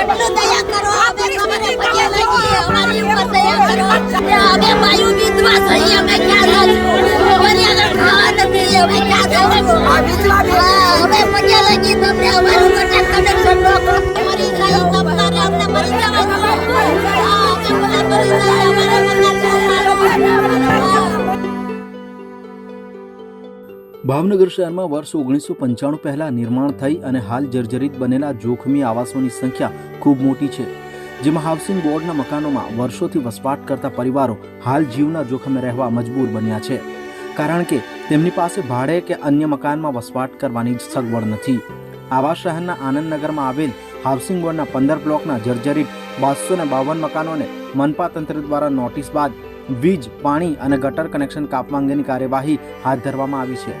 એટલું દયા કરો અમારી ઉપર દયા કરો. અમે વાયુ વિધવા ભાવનગર શહેરમાં વર્ષ ઓગણીસો પંચાણું પહેલાં નિર્માણ થઈ અને હાલ જર્જરિત બનેલા જોખમી આવાસોની સંખ્યા ખૂબ મોટી છે. જેમાં હાઉસિંગ બોર્ડના મકાનોમાં વર્ષોથી વસવાટ કરતા પરિવારો હાલ જીવના જોખમે રહેવા મજબૂર બન્યા છે. કારણ કે તેમની પાસે ભાડે કે અન્ય મકાનમાં વસવાટ કરવાની સગવડ નથી. આવા શહેરના આનંદનગરમાં આવેલ હાઉસિંગ બોર્ડના પંદર બ્લોકના જર્જરિત બારસો ને બાવન મકાનોને મનપા તંત્ર દ્વારા નોટિસ બાદ વીજ, પાણી અને ગટર કનેક્શન કાપવા અંગેની કાર્યવાહી હાથ ધરવામાં આવી છે.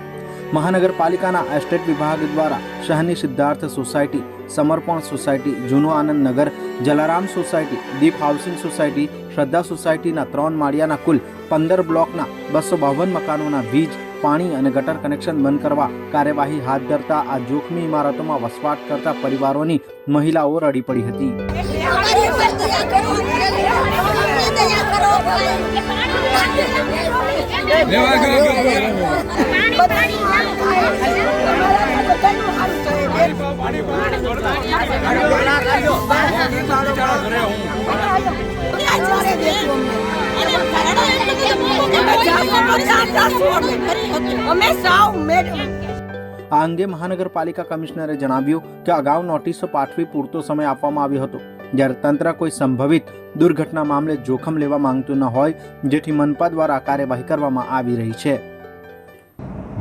મહાનગરપાલિકાના એસ્ટેટ વિભાગ દ્વારા શહેરની સિદ્ધાર્થ સોસાયટી, સમર્પણ સોસાયટી, જૂનો Anand Nagar, Jalaram society, Deep housing society, Shraddha સોસાયટીના ત્રણ માળિયાના કુલ પંદર બ્લોકના બસો બાવન મકાનોના વીજ, પાણી અને ગટર કનેક્શન બંધ કરવા કાર્યવાહી હાથ ધરતા આ જોખમી ઇમારતોમાં વસવાટ કરતા પરિવારોની મહિલાઓ રડી પડી હતી. અમે આ અંગે મહાનગરપાલિકા કમિશનરે જણાવ્યું કે અગાઉ નોટિસો પાઠવી પૂરતો સમય આપવામાં આવ્યો હતો. જ્યારે તંત્ર કોઈ સંભવિત દુર્ઘટના મામલે જોખમ લેવા માંગતું ન હોય, જેથી મનપા દ્વારા કાર્યવાહી કરવામાં આવી રહી છે.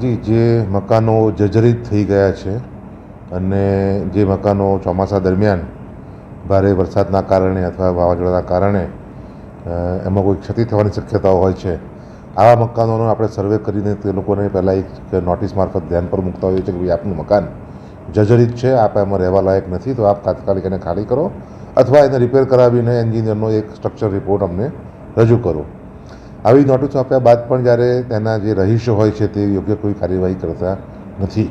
જી, જે મકાનો જર્જરિત થઈ ગયા છે અને જે મકાનો ચોમાસા દરમિયાન ભારે વરસાદના કારણે અથવા વાવાઝોડાના કારણે એમાં કોઈ ક્ષતિ થવાની શક્યતાઓ હોય છે. આવા મકાનોનો આપણે સર્વે કરીને તે લોકોને પહેલાં એક નોટિસ મારફત ધ્યાન પર મૂકતા હોઈએ છીએ કે ભાઈ આપનું મકાન જર્જરિત છે, આપ એમાં રહેવા લાયક નથી, તો આપ તાત્કાલિક એને ખાલી કરો અથવા એને રિપેર કરાવીને એન્જિનિયરનો એક સ્ટ્રક્ચર રિપોર્ટ અમને રજૂ કરો. આવી નોટો છાપ્યા બાદ પણ જ્યારે તેના જે રહીશો હોય છે તે યોગ્ય કોઈ કાર્યવાહી કરતા નથી.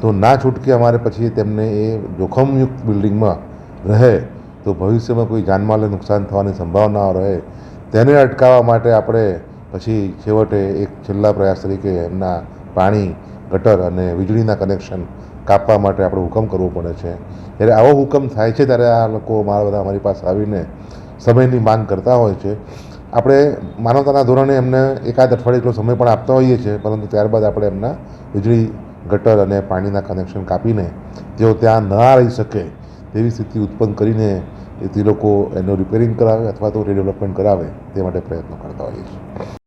તો ના છૂટકે અમારે પછી તેમને એ જોખમયુક્ત બિલ્ડિંગમાં રહે તો ભવિષ્યમાં કોઈ જાનમાલને નુકસાન થવાની સંભાવના રહે તેને અટકાવવા માટે આપણે પછી છેવટે એક છેલ્લા પ્રયાસ તરીકે એમના પાણી, ગટર અને વીજળીના કનેક્શન કાપવા માટે આપણે હુકમ કરવો પડે છે. જ્યારે આવો હુકમ થાય છે ત્યારે આ લોકો મારા બધા અમારી પાસે આવીને સમયની માંગ કરતા હોય છે. આપણે માનવતાના ધોરણે એમને એકાદ અઠવાડિયે એટલો સમય પણ આપતા હોઈએ છીએ, પરંતુ ત્યારબાદ આપણે એમના વીજળી, ગટર અને પાણીના કનેક્શન કાપીને તેઓ ત્યાં ન રહી શકે તેવી સ્થિતિ ઉત્પન્ન કરીને એ તે લોકો એનું રિપેરિંગ કરાવે અથવા તો રીડેવલપમેન્ટ કરાવે તે માટે પ્રયત્નો કરતા હોઈએ છીએ.